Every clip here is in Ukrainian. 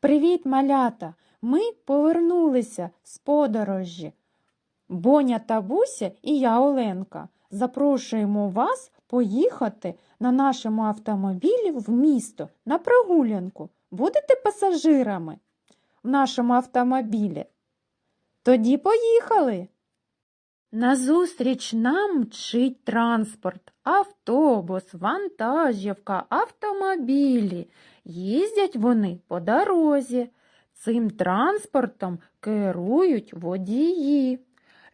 Привіт, малята! Ми повернулися з подорожі. Боня та Буся і я, Оленка, запрошуємо вас поїхати на нашому автомобілі в місто на прогулянку. Будете пасажирами в нашому автомобілі? Тоді поїхали. Назустріч нам мчить транспорт, автобус, вантажівка, автомобілі. Їздять вони по дорозі. Цим транспортом керують водії.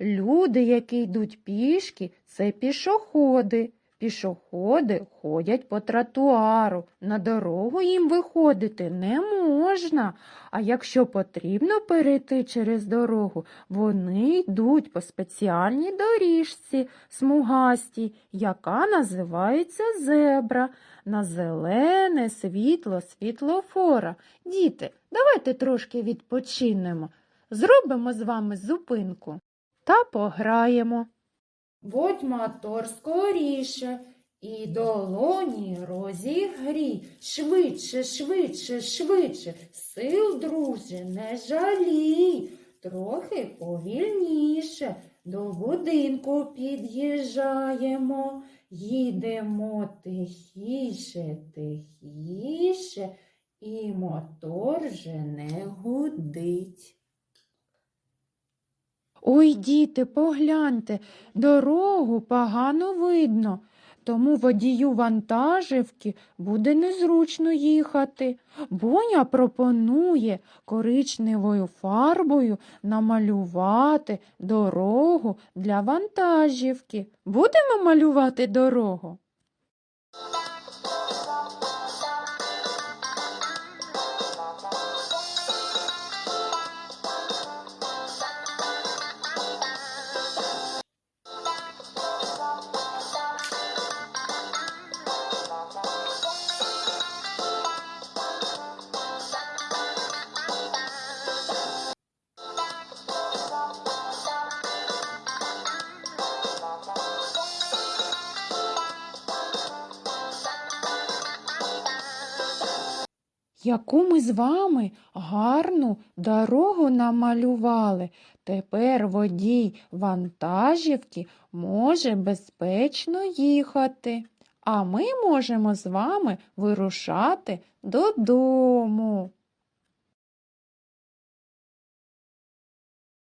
Люди, які йдуть пішки, це пішоходи. Пішоходи ходять по тротуару. На дорогу їм виходити не можна. А якщо потрібно перейти через дорогу, вони йдуть по спеціальній доріжці смугастій, яка називається зебра. На зелене світло світлофора. Діти, давайте трошки відпочинемо. Зробимо з вами зупинку та пограємо. Будь мотор скоріше, і долоні розігрій. Швидше, швидше, швидше, сил, друже, не жалій. Трохи повільніше до будинку під'їжджаємо. Їдемо тихіше, тихіше, і мотор вже не гудить. Ой, діти, погляньте, дорогу погано видно, тому водію вантажівки буде незручно їхати. Боня пропонує коричневою фарбою намалювати дорогу для вантажівки. Будемо малювати дорогу? Яку ми з вами гарну дорогу намалювали. Тепер водій вантажівки може безпечно їхати. А ми можемо з вами вирушати додому.